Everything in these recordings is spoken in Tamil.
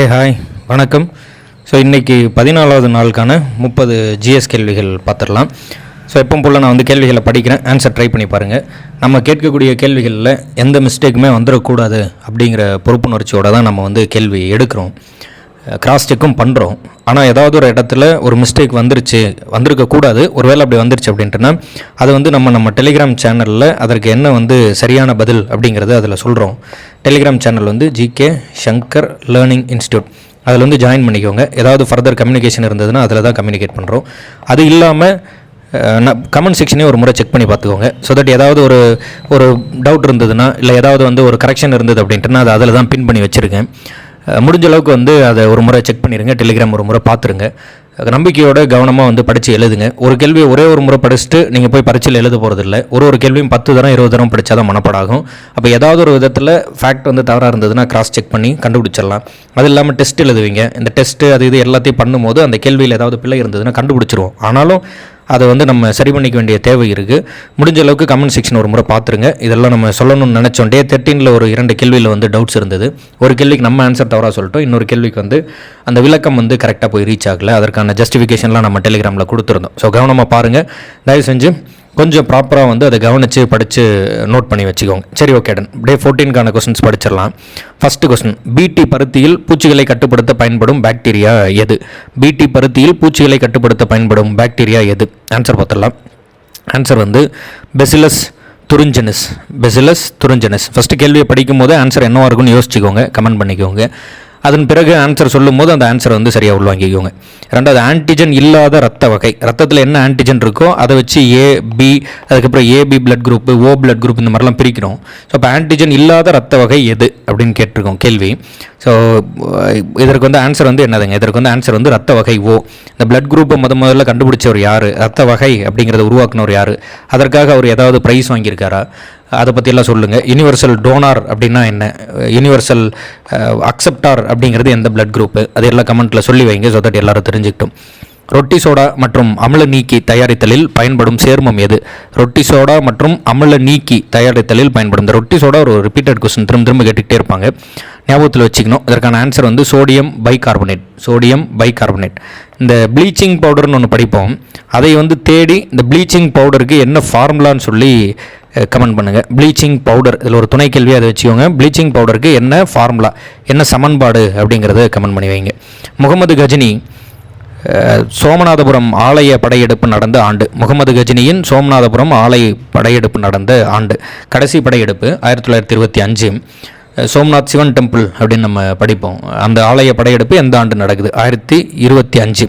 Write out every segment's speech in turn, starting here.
ஹே ஹாய் வணக்கம். ஸோ இன்றைக்கி பதினாலாவது நாளுக்கான முப்பது ஜிஎஸ் கேள்விகள் பார்த்துடலாம். ஸோ எப்போ போல் நான் வந்து கேள்விகளை படிக்கிறேன். ஆன்சர் ட்ரை பண்ணி பாருங்கள் நம்ம கேட்கக்கூடிய கேள்விகளில் எந்த மிஸ்டேக்குமே வந்துடக்கூடாது அப்படிங்கிற பொறுப்புணர்ச்சியோடு தான் நம்ம வந்து கேள்வி எடுக்கிறோம். கிராஸ் செக்கும் பண்ணுறோம் ஆனால் ஏதாவது ஒரு இடத்துல ஒரு மிஸ்டேக் வந்துருச்சு வந்திருக்கக்கூடாது ஒருவேளை அப்படி வந்துருச்சு அப்படின்ட்டுனா அது வந்து நம்ம நம்ம டெலிகிராம் சேனலில் அதற்கு என்ன வந்து சரியான பதில் அப்படிங்கிறத அதில் சொல்கிறோம் டெலிகிராம் சேனல் வந்து ஜிகே சங்கர் லேர்னிங் இன்ஸ்டியூட் அதில் வந்து ஜாயின் பண்ணிக்கோங்க. ஏதாவது ஃபர்தர் கம்யூனிகேஷன் இருந்ததுன்னா அதில் தான் கம்யூனிகேட் பண்ணுறோம் அது இல்லாமல் கமெண்ட் செக்ஷனே ஒரு முறை செக் பண்ணி பார்த்துக்கோங்க. ஸோ தட் ஏதாவது ஒரு ஒரு டவுட் இருந்ததுன்னா இல்லை ஏதாவது வந்து ஒரு கரெக்ஷன் இருந்தது அப்படின்ட்டுனா அது அதை அதில் தான் பின் பண்ணி வச்சுருக்கேன். முடிஞ்ச அளவுக்கு வந்து அதை ஒரு முறை செக் பண்ணிடுங்க டெலிகிராம் ஒரு முறை பார்த்துருங்க. நம்பிக்கையோட கவனமாக வந்து படித்து எழுதுங்க. ஒரு கேள்வியை ஒரே ஒரு முறை படிச்சுட்டு நீங்கள் போய் பரீட்சையில் எழுத போகிறதில்ல ஒரு ஒரு கேள்வியும் பத்து தரம் இருபது தரம் படித்தா தான் மனப்படாகும். அப்போ ஏதாவது ஒரு விதத்தில் ஃபேக்ட் வந்து தவறாக இருந்ததுன்னா கிராஸ் செக் பண்ணி கண்டுபிடிச்சிடலாம். அது இல்லாமல் டெஸ்ட் எழுதுவீங்க. இந்த டெஸ்ட்டு அது இது எல்லாத்தையும் பண்ணும்போது அந்த கேள்வியில் ஏதாவது பிள்ளை இருந்ததுன்னா கண்டுபிடிச்சிருவோம். ஆனாலும் அதை வந்து நம்ம சரி பண்ணிக்க வேண்டிய தேவை இருக்குது முடிஞ்ச அளவுக்கு கமெண்ட் செக்ஷன் ஒரு முறை பார்த்துருங்க. இதெல்லாம் நம்ம சொல்லணும்னு நினச்சோம். டே தேர்ட்டீனில் ஒரு இரண்டு கேள்வியில் வந்து டவுட்ஸ் இருந்தது. ஒரு கேள்விக்கு நம்ம ஆன்சர் தவறாக சொல்லிட்டோம். இன்னொரு கேள்விக்கு வந்து அந்த விளக்கம் வந்து கரெக்டாக போய் ரீச் ஆகலை. அதற்கான ஜஸ்டிஃபிகேஷன்லாம் நம்ம டெலிகிராமில் கொடுத்துருந்தோம். ஸோ கவனமாக பாருங்கள் தயவு செஞ்சு கொஞ்சம் ப்ராப்பராக வந்து அதை கவனித்து படித்து நோட் பண்ணி வச்சுக்கோங்க. சரி ஓகே டன் டே ஃபோர்டீன்கான கொஸ்டின்ஸ் படிச்சிடலாம். ஃபஸ்ட்டு கொஸ்டின் பிடி பருத்தியில் பூச்சிகளை கட்டுப்படுத்த பயன்படும் பாக்டீரியா எது? பிடி பருத்தியில் பூச்சிகளை கட்டுப்படுத்த பயன்படும் பாக்டீரியா எது? ஆன்சர் பார்த்துடலாம். ஆன்சர் வந்து bacillus thuringiensis bacillus thuringiensis first கேள்வியை படிக்கும் போது ஆன்சர் என்னவாக இருக்குன்னு யோசிச்சுக்கோங்க. கமெண்ட் பண்ணிக்கோங்க. அதன் பிறகு ஆன்சர் சொல்லும் போது அந்த ஆன்சரை வந்து சரியாக உள்வாங்கிக்கோங்க. ரெண்டாவது ஆன்டிஜன் இல்லாத ரத்த வகை. ரத்தத்தில் என்ன ஆன்டிஜன் இருக்கோ அதை வச்சு ஏ பி அதுக்கப்புறம் AB blood group O blood group இந்த மாதிரிலாம் பிரிக்கிறோம். ஸோ இப்போ ஆன்டிஜன் இல்லாத ரத்த வகை எது அப்படின்னு கேட்டிருக்கோம் கேள்வி. ஸோ இதற்கு வந்து ஆன்சர் வந்து என்னதுங்க? இதற்கு வந்து ஆன்சர் வந்து ரத்த வகை ஓ இந்த பிளட் குரூப்பை முத முதல்ல கண்டுபிடிச்சவர் யார்? ரத்த வகை அப்படிங்கிறத உருவாக்குனவர் யார்? அதற்காக அவர் ஏதாவது ப்ரைஸ் வாங்கியிருக்காரா? அதை பற்றியெல்லாம் சொல்லுங்கள் யூனிவர்சல் டோனார் அப்படின்னா என்ன? யூனிவர்சல் அக்செப்டார் uh, அப்படிங்கிறது எந்த பிளட் குரூப்பு அது எல்லாம் கமெண்ட்டில் சொல்லி வைங்க ஸோ தட் எல்லோரும் தெரிஞ்சுக்கிட்டோம். ரொட்டி சோடா மற்றும் அமில நீக்கி தயாரித்தலில் பயன்படும் சேர்மம் எது? ரொட்டி சோடா மற்றும் அமில நீக்கி தயாரித்தலில் பயன்படும். இந்த ரொட்டி சோடா ஒரு ரிப்பீட்டட் கொஸ்டின் திரும்ப திரும்ப கேட்டுக்கிட்டே இருப்பாங்க. ஞாபகத்தில் வச்சுக்கணும். இதற்கான ஆன்சர் வந்து சோடியம் பைகார்பனேட் சோடியம் பைகார்பனேட் இந்த ப்ளீச்சிங் பவுடர்னு ஒன்று படிப்போம். அதை வந்து தேடி இந்த ப்ளீச்சிங் பவுடருக்கு என்ன ஃபார்முலான்னு சொல்லி கமெண்ட் பண்ணுங்கள் ப்ளீச்சிங் பவுடர் இதில் ஒரு துணை கேள்வி அதை வச்சுக்கோங்க. ப்ளீச்சிங் பவுடருக்கு என்ன ஃபார்முலா என்ன சமன்பாடு? அப்படிங்கிறத கமெண்ட் பண்ணி வைங்க. முகமது கஜினி சோமநாதபுரம் ஆலய படையெடுப்பு நடந்த ஆண்டு. முகமது கஜினியின் சோமநாதபுரம் ஆலய படையெடுப்பு நடந்த ஆண்டு. கடைசி படையெடுப்பு ஆயிரத்தி தொள்ளாயிரத்தி இருபத்தி அஞ்சு. சோம்நாத் சிவன் டெம்பிள் அப்படின்னு நம்ம படிப்போம். அந்த ஆலய படையெடுப்பு எந்த ஆண்டு நடக்குது? ஆயிரத்தி இருபத்தி அஞ்சு.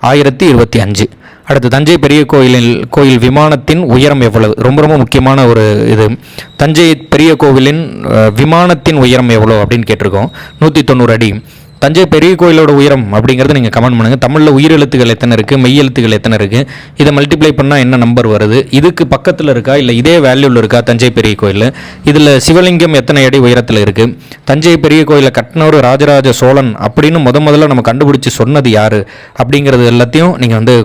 ஆயிரத்தி இருபத்தி அஞ்சு. அடுத்து தஞ்சை பெரிய கோயிலில் கோயில் விமானத்தின் உயரம் எவ்வளவு? ரொம்ப ரொம்ப முக்கியமான ஒரு இது. தஞ்சை பெரிய கோவிலின் விமானத்தின் உயரம் எவ்வளோ அப்படின்னு கேட்டிருக்கோம். நூற்றி தொண்ணூறு அடி. தஞ்சை பெரிய கோயிலோட உயரம் அப்படிங்கிறத நீங்கள் கமெண்ட் பண்ணுங்கள் தமிழில் உயிரெழுத்துகள் எத்தனை இருக்குது மெய் எழுத்துக்கள் எத்தனை இருக்குது இதை மல்டிப்ளை பண்ணால் என்ன நம்பர் வருது? இதுக்கு பக்கத்தில் இருக்கா? இல்லை இதே வேல்யூவில் இருக்கா? தஞ்சை பெரிய கோயில் இதில் சிவலிங்கம் எத்தனை அடி உயரத்தில் இருக்குது தஞ்சை பெரிய கோயிலை கட்டினவர் ராஜராஜ சோழன் அப்படின்னு முத முதல்ல நம்ம கண்டுபிடிச்சி சொன்னது யார்? அப்படிங்கிறது எல்லாத்தையும் நீங்கள் வந்து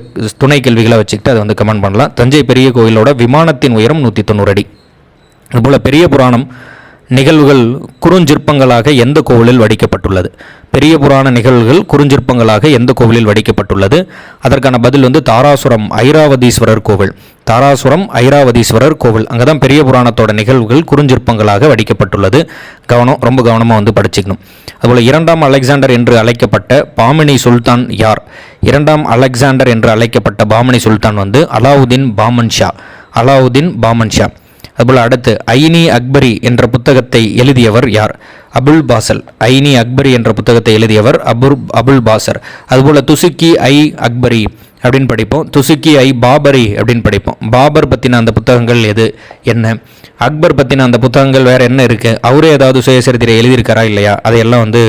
துணை கேள்விகளை வச்சுக்கிட்டு அதை வந்து கமெண்ட் பண்ணலாம். தஞ்சை பெரிய கோயிலோட விமானத்தின் உயரம் நூற்றி தொண்ணூறு அடி. அதுபோல் பெரிய புராணம் நிகழ்வுகள் குறுஞ்சிற்பங்களாக எந்த கோவிலில் வடிக்கப்பட்டுள்ளது? பெரிய புராண நிகழ்வுகள் குறுஞ்சிற்பங்களாக எந்த கோவிலில் வடிக்கப்பட்டுள்ளது? அதற்கான பதில் வந்து தாராசுரம் ஐராவதீஸ்வரர் கோவில். தாராசுரம் ஐராவதீஸ்வரர் கோவில். அங்கே தான் பெரிய புராணத்தோட நிகழ்வுகள் குறுஞ்சிற்பங்களாக வடிக்கப்பட்டுள்ளது. கவனம் ரொம்ப கவனமாக வந்து படிச்சுக்கணும். அதுபோல் இரண்டாம் அலெக்சாண்டர் என்று அழைக்கப்பட்ட பாமினி சுல்தான் யார்? இரண்டாம் அலெக்சாண்டர் என்று அழைக்கப்பட்ட பாமனி சுல்தான் வந்து அலாவுதீன் பாமன் ஷா அலாவுதீன் பாமன் ஷா அதுபோல் அடுத்து ஐனி அக்பரி என்ற புத்தகத்தை எழுதியவர் யார்? அபுல் பாசல். ஐனி அக்பரி என்ற புத்தகத்தை எழுதியவர் அபுர் அபுல் பாசர். அதுபோல் துசுக்கி ஐ அக்பரி அப்படின்னு படிப்போம். துசுக்கி ஐ பாபரி அப்படின்னு படிப்போம். பாபர் பற்றின அந்த புத்தகங்கள் எது? என்ன? அக்பர் பற்றின அந்த புத்தகங்கள் வேறு என்ன இருக்குது அவரே ஏதாவது சுயசரித்திரை எழுதியிருக்காரா இல்லையா? அதையெல்லாம் வந்து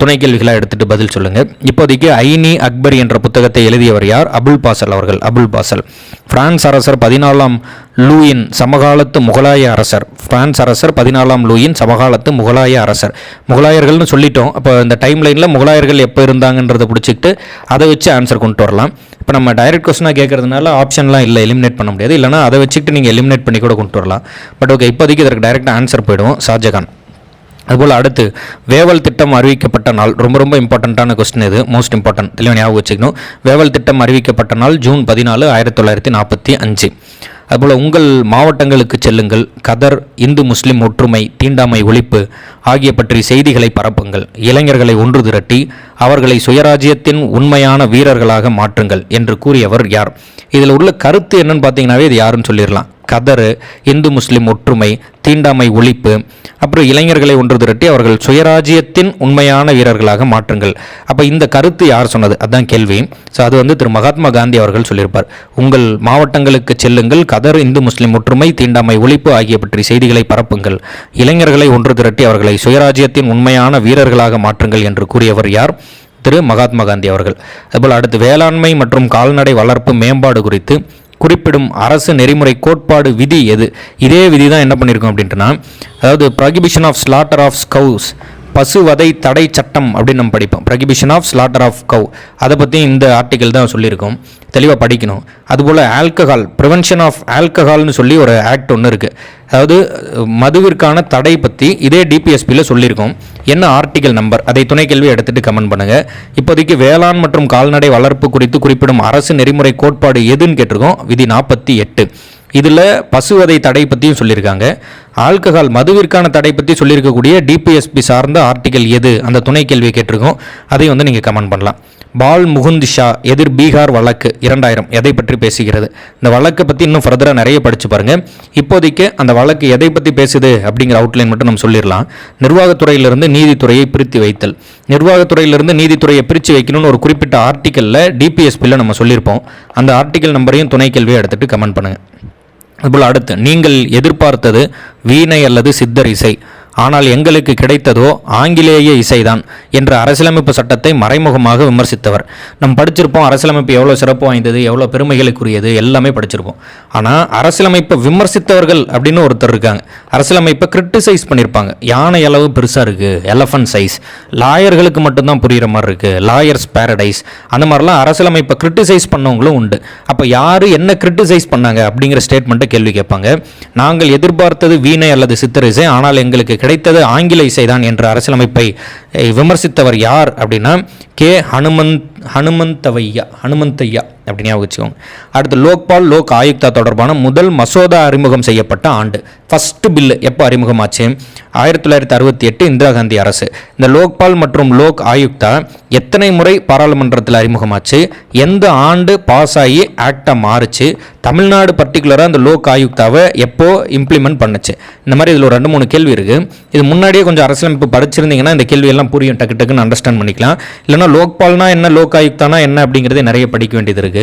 துணை கேள்விகளாக எடுத்துகிட்டு பதில் சொல்லுங்கள் இப்போதைக்கு ஐனி அக்பர் என்ற புத்தகத்தை எழுதியவர் யார்? அபுல் பாசல் அவர்கள். அபுல் பாசல். பிரான்ஸ் அரசர் பதினாலாம் லூயின் சமகாலத்து முகலாய அரசர். பிரான்ஸ் அரசர் பதினாலாம் லூயின் சமகாலத்து முகலாய அரசர். முகலாயர்கள்னு சொல்லிட்டோம். அப்போ இந்த டைம் லைனில் முகலாயர்கள் எப்போ இருந்தாங்கன்றதை பிடிச்சிக்கிட்டு அதை வச்சு ஆன்சர் கொண்டு வரலாம். இப்போ நம்ம டைரக்ட் கொஸ்டினாக கேட்குறதுனால ஆப்ஷன்லாம் இல்லை. எலிமினேட் பண்ண முடியாது. இல்லைனா அதை வச்சுக்கிட்டு நீங்கள் எலிமினேட் பண்ணி கூட கொண்டு வரலாம். பட் ஓகே இப்போதைக்கு இதற்கு டைரெக்டாக ஆன்சர் போயிடுவோம். ஷாஜகான். அதுபோல் அடுத்து வேவல் திட்டம் அறிவிக்கப்பட்ட நாள் ரொம்ப ரொம்ப இம்பார்ட்டண்ட்டான கொஸ்டின் இது மோஸ்ட் இம்பார்ட்டன்ட் தெளிவாக ஞாபகம் வச்சுக்கணும். வேவல் திட்டம் அறிவிக்கப்பட்ட நாள் ஜூன் பதினாலு ஆயிரத்தி தொள்ளாயிரத்தி நாற்பத்தி அஞ்சு. அதுபோல் உங்கள் மாவட்டங்களுக்கு செல்லுங்கள். கதர் இந்து முஸ்லிம் ஒற்றுமை தீண்டாமை ஒழிப்பு ஆகிய பற்றி செய்திகளை பரப்புங்கள். இளைஞர்களை ஒன்று திரட்டி அவர்களை சுயராஜ்யத்தின் உண்மையான வீரர்களாக மாற்றுங்கள் என்று கூறியவர் யார்? இதில் உள்ள கருத்து என்னன்னு பார்த்தீங்கன்னாவே இது யாருன்னு சொல்லிடலாம். கதறு இந்து முஸ்லிம் ஒற்றுமை தீண்டாமை ஒழிப்பு அப்புறம் இளைஞர்களை ஒன்று திரட்டி அவர்கள் சுயராஜ்யத்தின் உண்மையான வீரர்களாக மாற்றுங்கள். அப்போ இந்த கருத்து யார் சொன்னது? அதான் கேள்வி. ஸோ அது வந்து திரு மகாத்மா காந்தி அவர்கள் சொல்லியிருப்பார். உங்கள் மாவட்டங்களுக்கு செல்லுங்கள் கதர் இந்து முஸ்லிம் ஒற்றுமை தீண்டாமை ஒழிப்பு ஆகிய பற்றி செய்திகளை பரப்புங்கள். இளைஞர்களை ஒன்று திரட்டி அவர்களை சுயராஜ்யத்தின் உண்மையான வீரர்களாக மாற்றுங்கள் என்று கூறியவர் யார்? திரு மகாத்மா காந்தி அவர்கள். அதுபோல் அடுத்து வேளாண்மை மற்றும் கால்நடை வளர்ப்பு மேம்பாடு குறித்து குறிப்பிடும் அரசு நெறிமுறை கோட்பாடு விதி எது? இதே விதி தான் என்ன பண்ணியிருக்கோம் அப்படின்ட்டுனா அதாவது prohibition of slaughter of cows பசுவதை தடை சட்டம் அப்படின்னு நம்ம படிப்போம். Prohibition of slaughter of cow அதை பற்றி இந்த ஆர்டிக்கல் தான் சொல்லியிருக்கோம். தெளிவாக படிக்கணும். அதுபோல் ஆல்கஹால் ப்ரிவென்ஷன் ஆஃப் ஆல்கஹால்னு சொல்லி ஒரு ஆக்ட் ஒன்று இருக்குது அதாவது மதுவிற்கான தடை பற்றி இதே டிபிஎஸ்பியில் சொல்லியிருக்கோம். என்ன ஆர்டிக்கல் நம்பர் அதை துணை கேள்வி எடுத்துகிட்டு கமெண்ட் பண்ணுங்கள் இப்போதைக்கு வேளாண் மற்றும் கால்நடை வளர்ப்பு குறித்து குறிப்பிடும் அரசு நெறிமுறை கோட்பாடு எதுன்னு கேட்டிருக்கோம். விதி நாற்பத்தி எட்டு. இதில் பசுவதை தடை பற்றியும் சொல்லியிருக்காங்க. ஆல்கஹால் மதுவிற்கான தடை பற்றி சொல்லியிருக்கக்கூடிய டிபிஎஸ்பி சார்ந்த ஆர்டிகல் எது? அந்த துணை கேள்வியை கேட்டிருக்கோம். அதையும் வந்து நீங்கள் கமெண்ட் பண்ணலாம். பால் முகுந்த் ஷா எதிர் பீகார் வழக்கு இரண்டாயிரம். எதை பற்றி பேசுகிறது? இந்த வழக்கை பற்றி இன்னும் ஃபர்தராக நிறைய படித்து பாருங்கள் இப்போதைக்கு அந்த வழக்கு எதை பற்றி பேசுது அப்படிங்கிற அவுட்லைன் மட்டும் நம்ம சொல்லிடலாம். நிர்வாகத்துறையிலிருந்து நீதித்துறையை பிரித்து வைத்தல். நிர்வாகத்துறையிலிருந்து நீதித்துறையை பிரித்து வைக்கணும்னு ஒரு குறிப்பிட்ட ஆர்டிக்கலில் டிபிஎஸ்பியில் நம்ம சொல்லியிருப்போம். அந்த ஆர்டிக்கல் நம்பரையும் துணை கேள்வியை எடுத்துகிட்டு கமெண்ட் பண்ணுங்கள் அதுபோல் அடுத்து நீங்கள் எதிர்பார்த்தது வீணை அல்லது சித்தர் இசை ஆனால் எங்களுக்கு கிடைத்ததோ ஆங்கிலேய இசைதான் என்ற அரசியலமைப்பு சட்டத்தை மறைமுகமாக விமர்சித்தவர். நம் படிச்சிருப்போம் அரசியலமைப்பு எவ்வளோ சிறப்பு வாய்ந்தது எவ்வளோ பெருமைகளுக்குரியது எல்லாமே படிச்சிருப்போம். ஆனால் அரசியலமைப்பை விமர்சித்தவர்கள் அப்படின்னு ஒருத்தர் இருக்காங்க. அரசியலமைப்பை கிரிட்டிசைஸ் பண்ணியிருப்பாங்க யானை அளவு பெருசாக இருக்குது எலஃபன்ட் சைஸ் லாயர்களுக்கு மட்டும்தான் புரிகிற மாதிரி இருக்குது லாயர்ஸ் பேரடைஸ் அந்த மாதிரிலாம் அரசியலமைப்பை கிரிட்டிசைஸ் பண்ணவங்களும் உண்டு. அப்போ யார் என்ன கிரிட்டிசைஸ் பண்ணாங்க அப்படிங்கிற ஸ்டேட்மெண்ட்டை கேள்வி கேட்பாங்க. நாங்கள் எதிர்பார்த்தது வீணை அல்லது சித்தரிசை ஆனால் எங்களுக்கு கிடைத்தது ஆங்கில இசைதான் என்ற அரசியலமைப்பை விமர்சித்தவர் யார் அப்படின்னா கே ஹனுமந்த் ஹனுமந்தவையா ஹனுமந்தையா. அப்படின்னு வச்சுக்கோங்க. அடுத்து லோக்பால் லோக் ஆயுக்தா தொடர்பான முதல் மசோதா அறிமுகம் செய்யப்பட்ட ஆண்டு. ஃபஸ்ட்டு பில்லு எப்போ அறிமுகமாச்சு? ஆயிரத்தி தொள்ளாயிரத்தி அறுபத்தி எட்டு இந்திரா காந்தி அரசு. இந்த லோக்பால் மற்றும் லோக் ஆயுக்தா எத்தனை முறை பாராளுமன்றத்தில் அறிமுகமாச்சு? எந்த ஆண்டு பாஸ் ஆகி ஆக்டாக மாறுச்சு? தமிழ்நாடு பர்டிகுலராக அந்த லோக் ஆயுக்தாவை எப்போ இம்ப்ளிமெண்ட் பண்ணுச்சு? இந்த மாதிரி இதில் ஒரு ரெண்டு மூணு கேள்வி இருக்குது இது முன்னாடியே கொஞ்சம் அரசியலமைப்பு படிச்சிருந்தீங்கன்னா இந்த கேள்வியெல்லாம் புரியும் டக்கு டக்குன்னு அண்டர்ஸ்டாண்ட் பண்ணிக்கலாம். இல்லைனா லோக்பால்னா என்ன லோக் ஆயுக்தானா என்ன அப்படிங்கிறதே நிறைய படிக்க வேண்டியது இருக்குது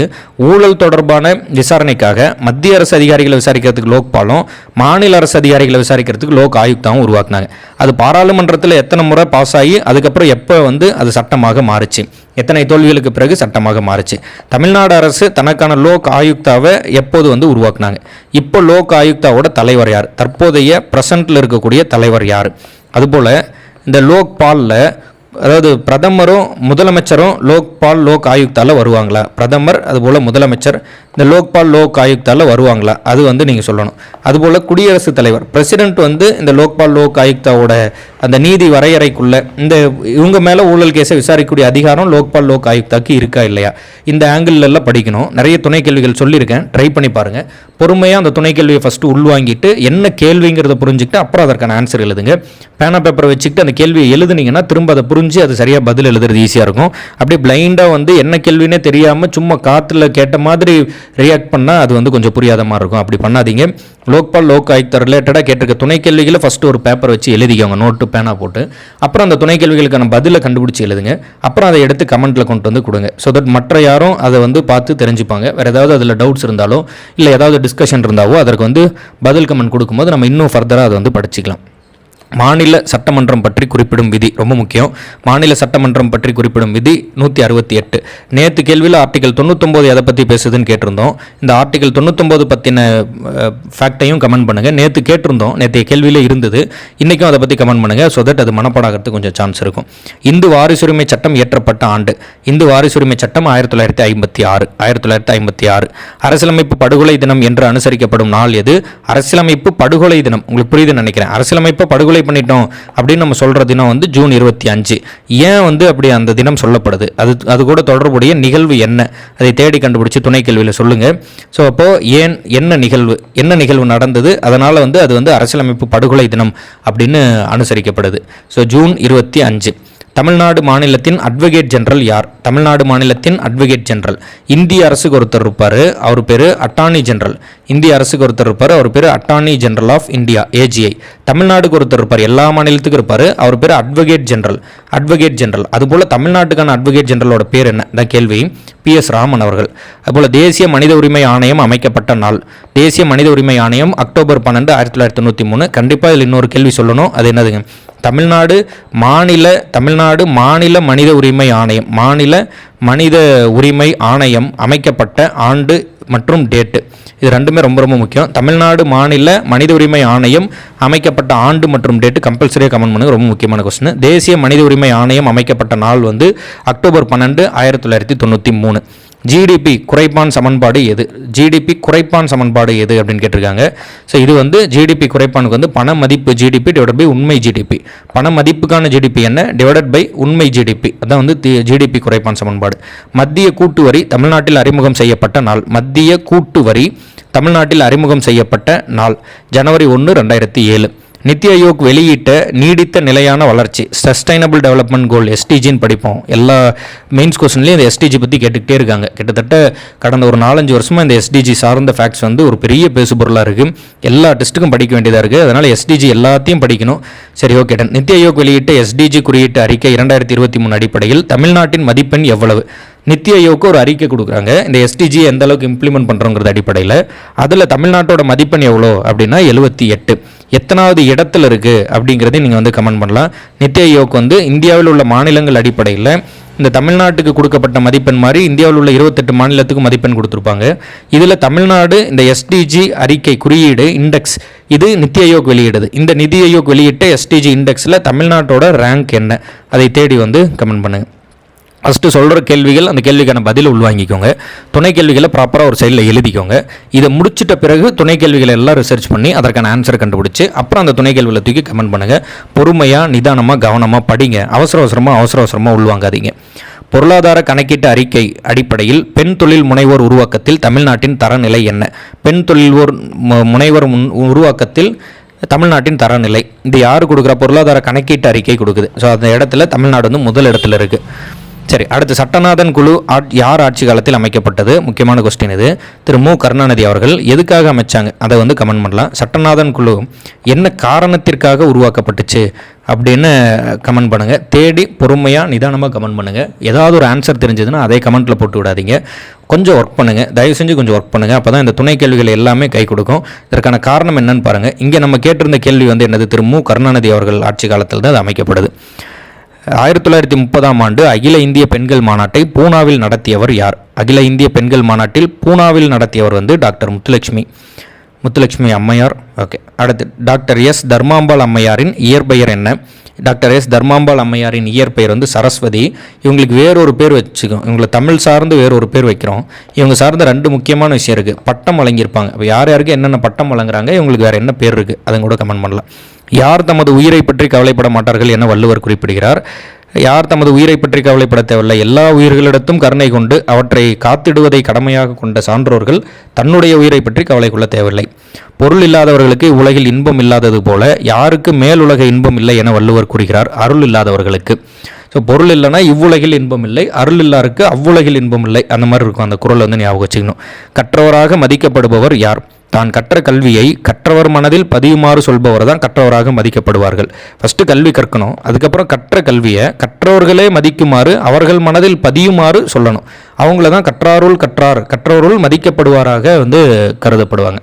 ஊழல் தொடர்பான விசாரணைக்காக மத்திய அரசு அதிகாரிகளை விசாரிக்கிறதுக்கு லோக்பாலும் மாநில அரசு அதிகாரிகளை விசாரிக்கிறதுக்கு லோக் ஆயுக்தாவும் உருவாக்குனாங்க. அது பாராளுமன்றத்தில் எத்தனை முறை பாஸ் ஆகி அதுக்கப்புறம் எப்போ வந்து அது சட்டமாக மாறுச்சு? எத்தனை தோல்விகளுக்கு பிறகு சட்டமாக மாறுச்சு? தமிழ்நாடு அரசு தனக்கான லோக் ஆயுக்தாவை எப்போது வந்து உருவாக்குனாங்க? இப்போ லோக் ஆயுக்தாவோட தலைவர் யார்? தற்போதைய ப்ரெசண்ட்டில் இருக்கக்கூடிய தலைவர் யார்? அதுபோல் இந்த லோக்பாலில் அதாவது பிரதமரும் முதலமைச்சரும் லோக்பால் லோக் ஆயுக்தால வருவாங்களா? பிரதமர் அதுபோல் முதலமைச்சர் இந்த லோக்பால் லோக் ஆயுக்தால வருவாங்களா? அது வந்து நீங்கள் சொல்லணும். அதுபோல் குடியரசுத் தலைவர் பிரசிடென்ட் வந்து இந்த லோக்பால் லோக் ஆயுக்தாவோட அந்த நீதி வரையறைக்குள்ள இந்த இவங்க மேலே ஊழல் கேஸை விசாரிக்கக்கூடிய அதிகாரம் லோக்பால் லோக் ஆயுக்தாக்கு இருக்கா இல்லையா? இந்த ஆங்கிள்லலாம் படிக்கணும். நிறைய துணை கேள்விகள் சொல்லியிருக்கேன். ட்ரை பண்ணி பாருங்கள் பொறுமையாக அந்த துணை கேள்வியை ஃபஸ்ட்டு உள்வாங்கிட்டு என்ன கேள்விங்கிறத புரிஞ்சுக்கிட்டு அப்புறம் அதற்கான ஆன்சர் எழுதுங்க. பேனா பேப்பரை வச்சுக்கிட்டு அந்த கேள்வியை எழுதுனீங்கன்னா திரும்ப அதை புரிஞ்சு அது சரியாக பதில் எழுதுறது ஈஸியாக இருக்கும். அப்படியே பிளைண்டாக வந்து என்ன கேள்வினே தெரியாமல் சும்மா காற்றுல கேட்ட மாதிரி ரியாக்ட் பண்ணால் அது வந்து கொஞ்சம் புரியாத மாதிரி இருக்கும். அப்படி பண்ணாதீங்க. லோக்பால் லோக் ஆயுக்தா ரிலேட்டடாக கேட்டிருக்க துணை கேள்விகளை ஃபஸ்ட்டு ஒரு பேப்பர் வச்சு எழுதிக்கோங்க. நோட்டு பேனா போட்டு. அப்புறம் அந்த துணை கேள்விகளுக்கான பதிலை கண்டுபிடிச்சி எழுதுங்க. அப்புறம் அதை எடுத்து கமெண்ட்டில் கொண்டு வந்து கொடுங்க. ஸோ தட் மற்ற யாரும் அதை வந்து பார்த்து தெரிஞ்சுப்பாங்க. வேறு ஏதாவது அதில் டவுட்ஸ் இருந்தாலோ இல்லை ஏதாவது டிஸ்கஷன் இருந்தாவோ அதற்கு வந்து பதில் கமெண்ட் கொடுக்கும்போது நம்ம இன்னும் ஃபர்தராக அதை வந்து படிச்சுக்கலாம். மாநில சட்டமன்றம் பற்றி குறிப்பிடும் விதி ரொம்ப முக்கியம். மாநில சட்டமன்றம் பற்றி குறிப்பிடும் விதி நூற்றி அறுபத்தி எட்டு. நேற்று கேள்வியில் ஆர்டிகல் தொண்ணூத்தொம்பது எதை பற்றி பேசுதுன்னு கேட்டிருந்தோம். இந்த ஆர்டிகல் தொண்ணூத்தொம்பது பற்றின ஃபேக்டையும் கமெண்ட் பண்ணுங்கள் நேற்று கேட்டிருந்தோம். நேற்றைய கேள்வியில் இருந்தது. இன்றைக்கும் அதை பற்றி கமெண்ட் பண்ணுங்கள் ஸோ தட் அது மனப்பாடாகிறதுக்கு கொஞ்சம் சான்ஸ் இருக்கும். இந்து வாரிசுரிமை சட்டம் இயற்றப்பட்ட ஆண்டு. இந்து வாரிசுரிமை சட்டம் ஆயிரத்தி தொள்ளாயிரத்தி ஐம்பத்தி ஆறு. ஆயிரத்தி தொள்ளாயிரத்தி ஐம்பத்தி ஆறு. அரசியலமைப்பு படுகொலை தினம் என்று அனுசரிக்கப்படும் நாள் எது? அரசியலமைப்பு படுகொலை தினம். உங்களுக்கு புரியுதுன்னு நினைக்கிறேன். அரசியலமைப்பு படுகொலை பண்ணிட்டோம் அப்படின்னு நம்ம சொல்கிற தினம் வந்து ஜூன் இருபத்தி அஞ்சு. ஏன் வந்து அப்படி அந்த தினம் சொல்லப்படுது? அது அது கூட தொடர்புடைய நிகழ்வு என்ன? அதை தேடி கண்டுபிடிச்சி துணை கேள்வியில் சொல்லுங்கள் ஸோ அப்போது ஏன் என்ன நிகழ்வு என்ன நிகழ்வு நடந்தது? அதனால் வந்து அது வந்து அரசியலமைப்பு படுகொலை தினம் அப்படின்னு அனுசரிக்கப்படுது. ஸோ ஜூன் இருபத்தி அஞ்சு. தமிழ்நாடு மாநிலத்தின் அட்வொகேட் ஜெனரல் யார்? தமிழ்நாடு மாநிலத்தின் அட்வொகேட் ஜெனரல் இந்திய அரசுக்கு ஒருத்தர் இருப்பார். அவர் பேர் அட்டார்னி ஜெனரல் இந்திய அரசுக்கு ஒருத்தர் இருப்பார். அவர் பேர் attorney general of India AGI தமிழ்நாடுக்கு ஒருத்தர் இருப்பார். எல்லா மாநிலத்துக்கும் இருப்பார். அவர் பேர் அட்வொகேட் ஜெனரல் அட்வொகேட் ஜெனரல் அதுபோல் தமிழ்நாட்டுக்கான அட்வொகேட் ஜெனரலோட பேர் என்ன? இந்த கேள்வி. பி எஸ் ராமன் அவர்கள். அதுபோல் தேசிய மனித உரிமை ஆணையம் அமைக்கப்பட்ட நாள். தேசிய மனித உரிமை ஆணையம் அக்டோபர் பன்னெண்டு ஆயிரத்தி தொள்ளாயிரத்தி தொண்ணூற்றி மூணு. கண்டிப்பாக இதில் இன்னொரு கேள்வி சொல்லணும். அது என்னதுங்க? தமிழ்நாடு மாநில தமிழ்நாடு மாநில மனித உரிமை ஆணையம் மாநில மனித உரிமை ஆணையம் அமைக்கப்பட்ட ஆண்டு மற்றும் டேட்டு இது ரெண்டுமே ரொம்ப ரொம்ப முக்கியம். தமிழ்நாடு மாநில மனித உரிமை ஆணையம் அமைக்கப்பட்ட ஆண்டு மற்றும் டேட்டு கம்பல்சரியாக கமெண்ட் பண்ணுங்க. ரொம்ப முக்கியமான கொஸ்டின் தேசிய மனித உரிமை ஆணையம் அமைக்கப்பட்ட நாள் வந்து அக்டோபர் பன்னெண்டு ஆயிரத்தி தொள்ளாயிரத்தி தொண்ணூற்றி மூணு. ஜிடிபி குறைப்பான் சமன்பாடு எது? ஜிடிபி குறைப்பான் சமன்பாடு எது அப்படின்னு கேட்டிருக்காங்க. ஸோ இது வந்து ஜிடிபி குறைப்பானுக்கு வந்து பண மதிப்பு ஜிடிபி டிவைட் பை உண்மை ஜிடிபி பண மதிப்புக்கான ஜிடிபி என்ன? டிவைடட் பை உண்மை ஜிடிபி அதான் வந்து ஜிடிபி குறைப்பான் சமன்பாடு. மத்திய கூட்டு வரி தமிழ்நாட்டில் அறிமுகம் செய்யப்பட்ட நாள். மத்திய கூட்டு வரி தமிழ்நாட்டில் அறிமுகம் செய்யப்பட்ட நாள். ஜனவரி ஒன்று ரெண்டாயிரத்தி ஏழு. நித்தி ஆயோக் வெளியிட்ட நீடித்த நிலையான வளர்ச்சி சஸ்டைனபிள் டெவலப்மெண்ட் கோல் எஸ்டிஜின்னு படிப்போம். எல்லா மெயின்ஸ் கொஸ்டின்லேயும் இந்த எஸ்டிஜி பற்றி கேட்டுக்கிட்டே இருக்காங்க. கிட்டத்தட்ட கடந்த ஒரு நாலஞ்சு வருஷமாக இந்த எஸ்டிஜி சார்ந்த ஃபேக்ட்ஸ் வந்து ஒரு பெரிய பேசுபொருளாக இருக்குது எல்லா டெஸ்ட்டுக்கும் படிக்க வேண்டியதாக இருக்குது அதனால் எஸ்டிஜி எல்லாத்தையும் படிக்கணும். சரி ஓகே டன் நித்தி ஆயோக் வெளியிட்ட எஸ்டிஜி குறியீட்டு அறிக்கை இரண்டாயிரத்தி இருபத்தி மூணு அடிப்படையில் தமிழ்நாட்டின் மதிப்பெண் எவ்வளவு? நித்தி ஆயோக்கு ஒரு அறிக்கை கொடுக்குறாங்க. இந்த எஸ்டிஜி எந்த அளவுக்கு இம்ப்ளிமெண்ட் பண்ணுறோங்கிறது அடிப்படையில். அதில் தமிழ்நாட்டோட மதிப்பெண் எவ்வளோ? அப்படின்னா எழுபத்தி எட்டு. எத்தனாவது இடத்துல இருக்குது அப்படிங்கிறதையும் நீங்கள் வந்து கமெண்ட் பண்ணலாம். நித்தி ஆயோக் வந்து இந்தியாவில் உள்ள மாநிலங்கள் அடிப்படையில் இந்த தமிழ்நாட்டுக்கு கொடுக்கப்பட்ட மதிப்பெண் மாதிரி இந்தியாவில் உள்ள இருபத்தெட்டு மாநிலத்துக்கு மதிப்பெண் கொடுத்துருப்பாங்க. இதில் தமிழ்நாடு இந்த எஸ்டிஜி அறிக்கை குறியீடு இண்டெக்ஸ் இது நித்தி ஆயோக் வெளியிடுது. இந்த நிதி ஆயோக் வெளியிட்ட எஸ்டிஜி இண்டெக்ஸில் தமிழ்நாட்டோட ரேங்க் என்ன? அதை தேடி வந்து கமெண்ட் பண்ணுங்கள் ஃபஸ்ட்டு சொல்கிற கேள்விகள் அந்த கேள்விக்கான பதில் உள்வாங்கிக்கோங்க. துணை கேள்விகளை ப்ராப்பராக ஒரு சைடில் எழுதிக்கோங்க. இதை முடிச்சிட்ட பிறகு துணை கேள்விகளை எல்லாம் ரிசர்ச் பண்ணி அதற்கான ஆன்சர் கண்டுபிடிச்சி அப்புறம் அந்த துணை கேள்விகளை தூக்கி கமெண்ட் பண்ணுங்கள் பொறுமையாக நிதானமாக கவனமாக படிங்க. அவசர அவசரமாக அவசர அவசரமாக உள்வாங்காதீங்க. பொருளாதார கணக்கீட்டு அறிக்கை அடிப்படையில் பெண் தொழில் முனைவோர் உருவாக்கத்தில் தமிழ்நாட்டின் தரநிலை என்ன? பெண் தொழில்வோர் முனைவர் முன் உருவாக்கத்தில் தமிழ்நாட்டின் தரநிலை. இது யார் கொடுக்குற? பொருளாதார கணக்கீட்டு அறிக்கை கொடுக்குது. ஸோ அந்த இடத்துல தமிழ்நாடு வந்து முதல் இடத்துல இருக்குது சரி அடுத்து சட்டநாதன் குழு ஆட் யார் ஆட்சி காலத்தில் அமைக்கப்பட்டது? முக்கியமான கொஸ்டின் இது. திரு மு. கருணாநிதி அவர்கள் எதுக்காக அமைச்சாங்க? அதை வந்து கமெண்ட் பண்ணலாம். சட்டநாதன் குழு என்ன காரணத்திற்காக உருவாக்கப்பட்டுச்சு அப்படின்னு கமெண்ட் பண்ணுங்கள் தேடி பொறுமையாக நிதானமாக கமெண்ட் பண்ணுங்கள் ஏதாவது ஒரு ஆன்சர் தெரிஞ்சதுன்னா அதே கமெண்ட்டில் போட்டு விடாதீங்க. கொஞ்சம் ஒர்க் பண்ணுங்கள் தயவு செஞ்சு கொஞ்சம் ஒர்க் பண்ணுங்கள் அப்போ தான் இந்த துணை கேள்விகள் எல்லாமே கை கொடுக்கும். இதற்கான காரணம் என்னன்னு பாருங்கள் இங்கே நம்ம கேட்டிருந்த கேள்வி வந்து என்னது? திரு மு. கருணாநிதி அவர்கள் ஆட்சி காலத்தில் தான் அது அமைக்கப்படுது ஆயிரத்தி தொள்ளாயிரத்தி முப்பதாம் ஆண்டு அகில இந்திய பெண்கள் மாநாட்டை பூனாவில் நடத்தியவர் யார்? அகில இந்திய பெண்கள் மாநாட்டில் பூனாவில் நடத்தியவர் வந்து டாக்டர் முத்துலட்சுமி. முத்துலட்சுமி அம்மையார். ஓகே. அடுத்து டாக்டர் எஸ் தர்மாம்பாள் அம்மையாரின் இயற்பெயர் என்ன? டாக்டர் எஸ் தர்மாம்பாள் அம்மையாரின் இயற்பெயர் வந்து சரஸ்வதி. இவங்களுக்கு வேறொரு பேர் வச்சுக்கோம் இவங்களை தமிழ் சார்ந்து வேறொரு பேர் வைக்கிறோம். இவங்க சார்ந்த ரெண்டு முக்கியமான விஷயம் இருக்குது பட்டம் வழங்கியிருப்பாங்க. இப்போ யார் யாருக்கு என்னென்ன பட்டம் வழங்குறாங்க இவங்களுக்கு வேறு என்ன பேர் இருக்குது அதை கூட கமெண்ட் பண்ணலாம். யார் தமது உயிரை பற்றி கவலைப்பட மாட்டார்கள் என வள்ளுவர் குறிப்பிடுகிறார். யார் தமது உயிரை பற்றி கவலைப்பட தேவையில்லை. எல்லா உயிர்களிடத்தும் கருணை கொண்டு அவற்றை காத்திடுவதை கடமையாக கொண்ட சான்றோர்கள் தன்னுடைய உயிரை பற்றி கவலை கொள்ள தேவையில்லை. பொருள் இல்லாதவர்களுக்கு உலகில் இன்பம் இல்லாதது போல யாருக்கு மேலுலக இன்பம் இல்லை என வள்ளுவர் கூறுகிறார். அருள் இல்லாதவர்களுக்கு. ஸோ பொருள் இல்லைன்னா இவ்வுலகில் இன்பம் இல்லை அருள் இல்லாருக்கு அவ்வுலகில் இன்பம் இல்லை. அந்த மாதிரி இருக்கும். அந்த குரல் வந்து ஞாபகம் வச்சுக்கணும். கற்றவராக மதிக்கப்படுபவர் யார்? தான் கற்ற கல்வியை கற்றவர் மனதில் பதியுமாறு சொல்பவர் தான் கற்றவராக மதிக்கப்படுவார்கள். ஃபஸ்ட்டு கல்வி கற்கணும். அதுக்கப்புறம் கற்ற கல்வியை கற்றவர்களே மதிக்குமாறு அவர்கள் மனதில் பதியுமாறு சொல்லணும். அவங்கள தான் கற்றாருள் கற்றார் கற்றவருள் மதிக்கப்படுவாராக வந்து கருதப்படுவாங்க.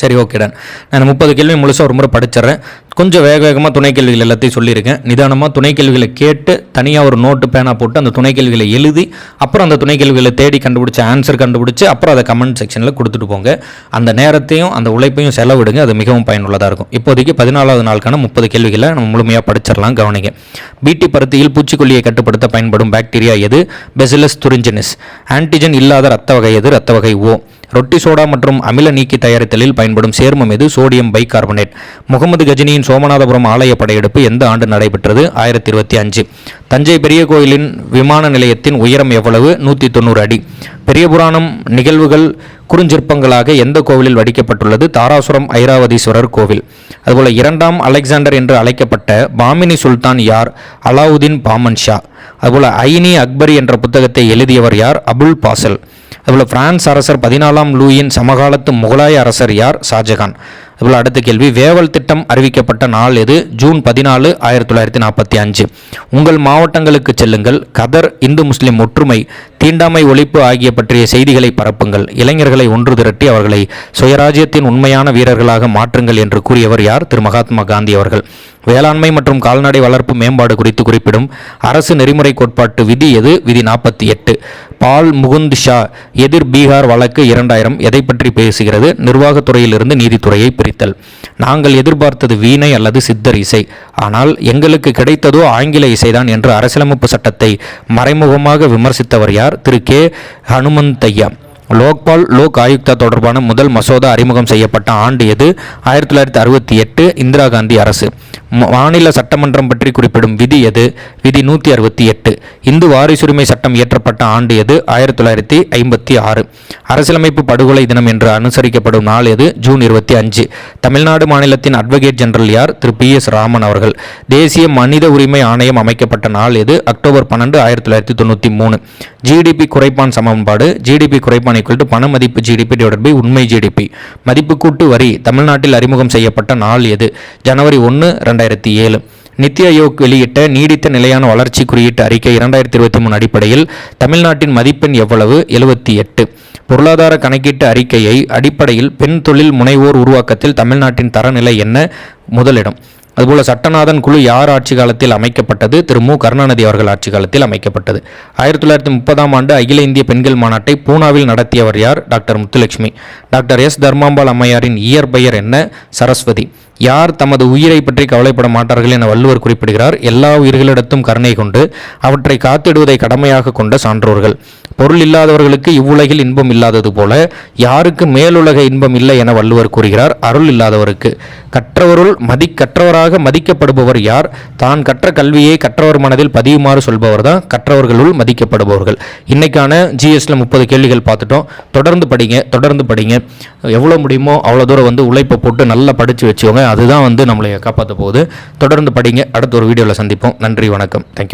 சரி ஓகே டன் நான் முப்பது கேள்வி முழுசாக ஒரு முறை படிச்சிடுறேன். கொஞ்சம் வேக வேகமாக துணை கேள்விகள் எல்லாத்தையும் சொல்லியிருக்கேன். நிதானமாக துணை கேள்விகளை கேட்டு தனியாக ஒரு நோட்டு பேனா போட்டு அந்த துணை கேள்விகளை எழுதி அப்புறம் அந்த துணை கேள்விகளை தேடி கண்டுபிடிச்சி ஆன்சர் கண்டுபிடிச்சி அப்புறம் அதை கமெண்ட் செக்ஷனில் கொடுத்துட்டு போங்க. அந்த நேரத்தையும் அந்த உழைப்பையும் செலவிடுங்க. அது மிகவும் பயனுள்ளதாக இருக்கும். இப்போதைக்கு பதினாலாவது நாளுக்கான முப்பது கேள்விகளை நம்ம முழுமையாக படிச்சிடலாம் கவனிங்க. பீட்டி பருத்தியில் பூச்சிக்கொல்லியை கட்டுப்படுத்த பயன்படும் பாக்டீரியா எது? பெசிலஸ் துரிஞ்சினிஸ் ஆன்டிஜன் இல்லாத ரத்த வகை எது? ரத்த வகை ஓ ரொட்டி சோடா மற்றும் அமில நீக்கி தயாரித்தலில் பயன்படும் சேர்மம் எது? சோடியம் பைகார்பனேட் முகமது கஜினியின் சோமநாதபுரம் ஆலய படையெடுப்பு எந்த ஆண்டு நடைபெற்றது? ஆயிரத்தி இருபத்தி அஞ்சு. தஞ்சை பெரிய கோயிலின் விமான நிலையத்தின் உயரம் எவ்வளவு? நூற்றி தொண்ணூறு அடி. பெரிய புராணம் நிகழ்வுகள் குறுஞ்சிற்பங்களாக எந்த கோவிலில் வடிக்கப்பட்டுள்ளது? தாராசுரம் ஐராவதீஸ்வரர் கோவில். அதுபோல இரண்டாம் அலெக்சாண்டர் என்று அழைக்கப்பட்ட பாமினி சுல்தான் யார்? அலாவுதீன் பாமன் ஷா. அதுபோல் ஐனி அக்பரி என்ற புத்தகத்தை எழுதியவர் யார்? அபுல் பாசல். அதுபோல் பிரான்ஸ் அரசர் பதினாலாம் லூயின் சமகாலத்து முகலாய அரசர் யார்? ஷாஜகான். அதுபோல் அடுத்த கேள்வி வேவல் திட்டம் அறிவிக்கப்பட்ட நாள் எது? ஜூன் பதினாலு ஆயிரத்தி தொள்ளாயிரத்தி நாற்பத்தி அஞ்சு. உங்கள் மாவட்டங்களுக்கு செல்லுங்கள். கதர் இந்து முஸ்லிம் ஒற்றுமை தீண்டாமை ஒழிப்பு ஆகிய பற்றிய செய்திகளை பரப்புங்கள். இளைஞர்களை ஒன்று திரட்டி அவர்களை சுயராஜ்யத்தின் உண்மையான வீரர்களாக மாற்றுங்கள் என்று கூறியவர் யார்? திரு. மகாத்மா காந்தி அவர்கள். வேளாண்மை மற்றும் கால்நடை வளர்ப்பு மேம்பாடு குறித்து குறிப்பிடும் அரசு நெறிமுறை கோட்பாட்டு விதி எது? விதி நாற்பத்தி எட்டு. பால் முகுந்த் ஷா எதிர் பீகார் வழக்கு இரண்டாயிரம். எதை பற்றி பேசுகிறது? நிர்வாகத்துறையிலிருந்து நீதித்துறையை பிரித்தல். நாங்கள் எதிர்பார்த்தது வீணை அல்லது சித்தர் இசை. ஆனால் எங்களுக்கு கிடைத்ததோ ஆங்கில இசைதான் என்று அரசியலமைப்பு சட்டத்தை மறைமுகமாக விமர்சித்தவர் யார்? திரு கே. ஹனுமந்தையா. லோக்பால் லோக் ஆயுக்தா தொடர்பான முதல் மசோதா அறிமுகம் செய்யப்பட்ட ஆண்டு எது? ஆயிரத்தி தொள்ளாயிரத்தி அறுபத்தி எட்டு இந்திரா காந்தி அரசு. மாநில சட்டமன்றம் பற்றி குறிப்பிடும் விதி எது? விதி நூற்றி அறுபத்தி எட்டு. இந்து வாரிசுரிமை சட்டம் இயற்றப்பட்ட ஆண்டு எது? ஆயிரத்தி தொள்ளாயிரத்தி ஐம்பத்தி ஆறு. அரசியலமைப்பு படுகொலை தினம் என்று அனுசரிக்கப்படும் நாள் எது? ஜூன் இருபத்தி அஞ்சு. தமிழ்நாடு மாநிலத்தின் அட்வொகேட் ஜெனரல் யார்? திரு பி எஸ் ராமன் அவர்கள். தேசிய மனித உரிமை ஆணையம் அமைக்கப்பட்ட நாள் எது? அக்டோபர் பன்னெண்டு ஆயிரத்தி தொள்ளாயிரத்தி தொண்ணூற்றி மூணு. ஜிடிபி குறைப்பான் சமன்பாடு. ஜிடிபி குறைப்பான் ஈக்குவல் டு பண மதிப்பு ஜிடிபி டிவைட் பை உண்மை ஜிடிபி மதிப்பு கூட்டு வரி தமிழ்நாட்டில் அறிமுகம் செய்யப்பட்ட நாள் எது? ஜனவரி ஒன்று ரெண்டாயிரத்தி ஏழு. நித்தி ஆயோக் வெளியிட்ட நீடித்த நிலையான வளர்ச்சி குறியீட்டு அறிக்கை இரண்டாயிரத்தி இருபத்தி மூணு அடிப்படையில் தமிழ்நாட்டின் மதிப்பெண் எவ்வளவு? எழுபத்தி எட்டு. பொருளாதார கணக்கீட்டு அறிக்கையை அடிப்படையில் பெண் தொழில் முனைவோர் உருவாக்கத்தில் தமிழ்நாட்டின் தரநிலை என்ன? முதலிடம். அதுபோல சட்டநாதன் குழு யார் ஆட்சி காலத்தில் அமைக்கப்பட்டது? திரு மு. கருணாநிதி அவர்கள் ஆட்சி காலத்தில் அமைக்கப்பட்டது. ஆயிரத்தி தொள்ளாயிரத்தி முப்பதாம் ஆண்டு அகில இந்திய பெண்கள் மாநாட்டை பூனாவில் நடத்தியவர் யார்? Doctor Muthulakshmi. Doctor S Dharmambal அம்மையாரின் இயற்பெயர் என்ன? சரஸ்வதி. யார் தமது உயிரை பற்றி கவலைப்பட மாட்டார்கள் என வள்ளுவர் குறிப்பிடுகிறார். எல்லா உயிர்களிடத்தும் கருணை கொண்டு அவற்றை காத்திடுவதை கடமையாக கொண்ட சான்றோர்கள். பொருள் இல்லாதவர்களுக்கு இவ்வுலகில் இன்பம் இல்லாதது போல யாருக்கு மேலுலக இன்பம் இல்லை என வள்ளுவர் கூறுகிறார். அருள் இல்லாதவருக்கு. கற்றவருள் மதி கற்றவராக மதிக்கப்படுபவர் யார்? தான் கற்ற கல்வியை கற்றவர் மனதில் பதியுமாறு சொல்பவர் தான் கற்றவர்களுள் மதிக்கப்படுபவர்கள். இன்னைக்கான ஜிஎஸ்ல முப்பது கேள்விகள் பார்த்துட்டோம். தொடர்ந்து படிங்க தொடர்ந்து படிங்க. எவ்வளோ முடியுமோ அவ்வளோ தூரம் வந்து உழைப்பை போட்டு நல்லா படித்து வச்சுக்கோங்க. அதுதான் வந்து நம்மளை காப்பாற்ற போகுது. தொடர்ந்து படிங்க. அடுத்த ஒரு வீடியோவில் சந்திப்போம். நன்றி வணக்கம். தேங்க்யூ